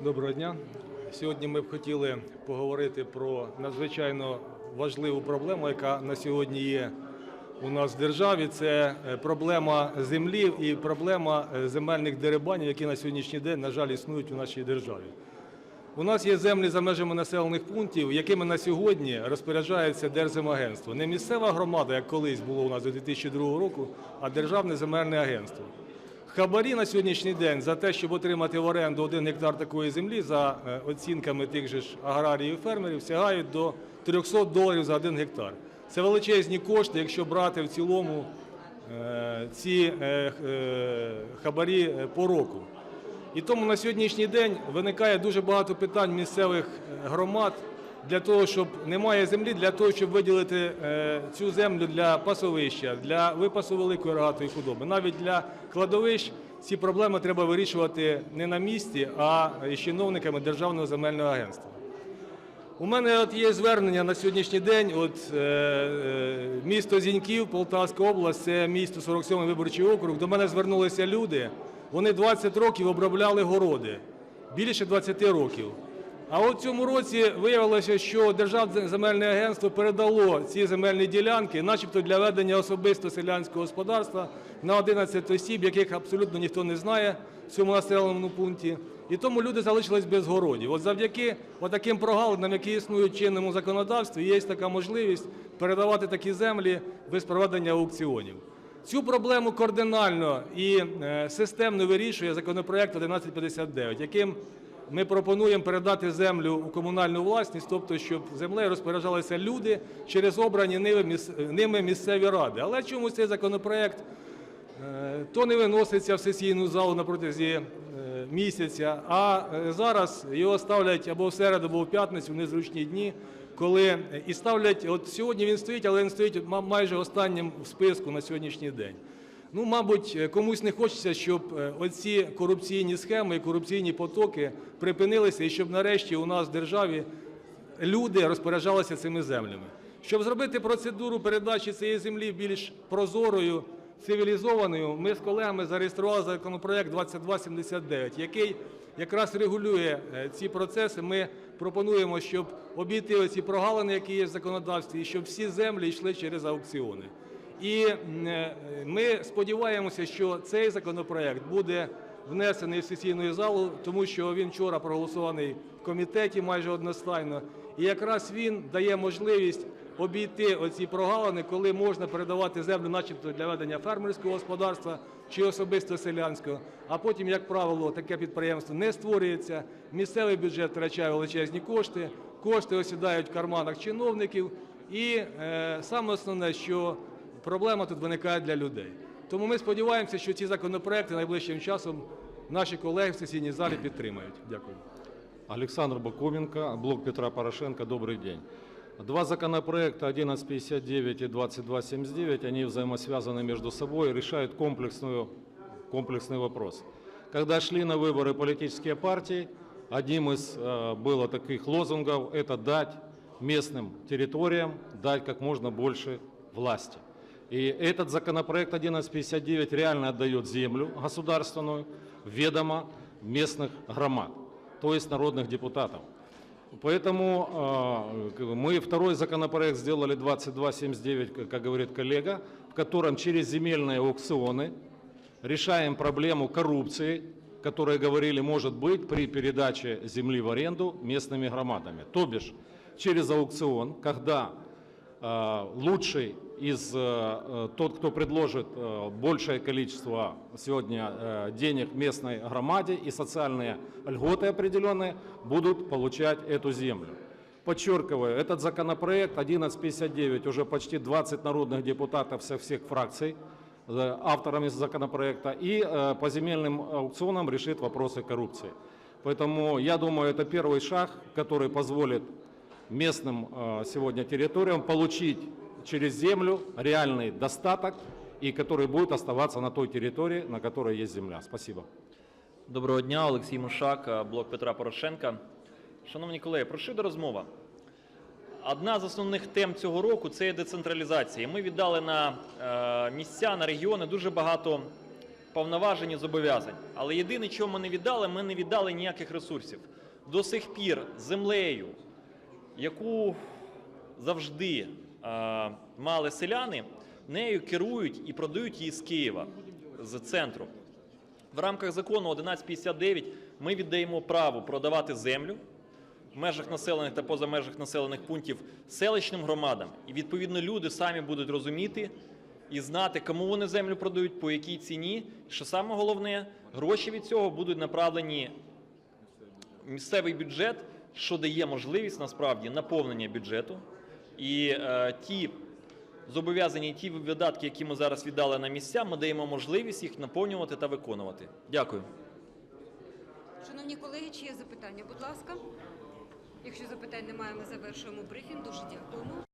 Доброго дня. Сьогодні ми б хотіли поговорити про надзвичайно важливу проблему, яка на сьогодні є у нас в державі. Це е, проблема землі і проблема е, земельних дерибанів, які на сьогоднішній день, на жаль, існують у нашій державі. У нас є землі за межами населених пунктів, якими на сьогодні розпоряджається Держземагентство. Не місцева громада, як колись було у нас до 2002 року, а Державне земельне агентство. Хабарі на сьогоднішній день за те, щоб отримати в оренду один гектар такої землі, за е, оцінками тих же ж аграріїв і фермерів, сягають до 300 доларів за один гектар. Це величезні кошти, якщо брати в цілому е, ці е, хабарі по року. І тому на сьогоднішній день виникає дуже багато питань місцевих громад для того, щоб немає землі, для того, щоб виділити е, цю землю для пасовища, для випасу великої рогатої худоби. Навіть для кладовищ ці проблеми треба вирішувати не на місці, а з чиновниками Державного земельного агентства. У мене от є звернення на сьогоднішній день. От е, е, місто Зіньків, Полтавська область, це місто 47 виборчий округ. До мене звернулися люди. Вони 20 років обробляли городи, більше 20 років. А от цьому році виявилося, що Державне земельне агентство передало ці земельні ділянки, начебто для ведення особисто селянського господарства на 11 осіб, яких абсолютно ніхто не знає в цьому населеному пункті. І тому люди залишились без городів. От завдяки таким прогалинам, які існують в чинному законодавстві, є така можливість передавати такі землі без проведення аукціонів. Цю проблему кардинально і е, системно вирішує законопроект 1159, яким ми пропонуємо передати землю у комунальну власність, тобто, щоб землею розпоряджалися люди через обрані ними місцеві ради. Але чомусь цей законопроект е, то не виноситься в сесійну залу на протязі е, місяця, а е, зараз його ставлять або в середу, або в п'ятницю, в незручні дні, коли і ставлять, от сьогодні він стоїть, але він стоїть майже останнім в списку на сьогоднішній день. Ну, мабуть, е, комусь не хочеться, щоб е, оці корупційні схеми і корупційні потоки припинилися, і щоб нарешті у нас в державі люди розпоряджалися цими землями. Щоб зробити процедуру передачі цієї землі більш прозорою, цивілізованою, ми з колегами зареєстрували законопроект 2279, який якраз регулює е, ці процеси. Ми пропонуємо, щоб обійти оці прогалини, які є в законодавстві, і щоб всі землі йшли через аукціони. І е, ми сподіваємося, що цей законопроект буде внесений в сесійну залу, тому що він вчора проголосований в комітеті майже одностайно. І якраз він дає можливість обійти оці прогалини, коли можна передавати землю, начебто для ведення фермерського господарства чи особисто селянського. А потім, як правило, таке підприємство не створюється. Місцевий бюджет втрачає величезні кошти, кошти осідають в карманах чиновників. І е, саме основне, що проблема тут виникає для людей. Тому ми сподіваємося, що ці законопроекти найближчим часом наші колеги в сесійній залі підтримають. Дякую. Александр Бакуменко, блок Петра Порошенко, добрый день. Два законопроекта 1159 и 2279, они взаимосвязаны между собой и решают комплексную, комплексный вопрос. Когда шли на выборы политические партии, одним из э, было таких лозунгов – это дать местным территориям, дать как можно больше власти. И этот законопроект 1159 реально отдает землю государственную ведомо местных громад, то есть народных депутатов. Поэтому э, мы второй законопроект сделали 2279, как- говорит коллега, в котором через земельные аукционы решаем проблему коррупции, которая, говорили, может быть при передаче земли в аренду местными громадами. То бишь, через аукцион, когда лучший из э, э, тот, кто предложит э, большее количество сегодня э, денег местной громаде и социальные льготы определенные, будут получать эту землю. Подчеркиваю, этот законопроект 1159, уже почти 20 народных депутатов со всех фракций, э, авторами законопроекта, и э, по земельным аукционам решит вопросы коррупции. Поэтому я думаю, это первый шаг, который позволит местным э, сегодня территориям получить через землю реальный достаток и который будет оставаться на той территории, на которой есть земля. Спасибо. Доброго дня, Олексій Мушак, е, блок Петра Порошенка. Шановні колеги, про що йде розмова? Одна з основних тем цього року це є децентралізація. Ми віддали на е, місця, на регіони дуже багато повноважень і зобов'язань. Але єдине, чого ми не віддали, ми не віддали ніяких ресурсів. До сих пір землею, яку завжди е, мали селяни, нею керують і продають її з Києва, з центру. В рамках закону 1159 ми віддаємо право продавати землю в межах населених та поза межах населених пунктів селищним громадам. І відповідно люди самі будуть розуміти і знати, кому вони землю продають, по якій ціні. Що саме головне, гроші від цього будуть направлені в місцевий бюджет, що дає можливість насправді наповнення бюджету. І е, ті Зобов'язані ті видатки, які ми зараз віддали на місця, ми даємо можливість їх наповнювати та виконувати. Дякую. Шановні колеги, чи є запитання? Будь ласка. Якщо запитань немає, ми завершуємо брифінг. Дуже дякуємо.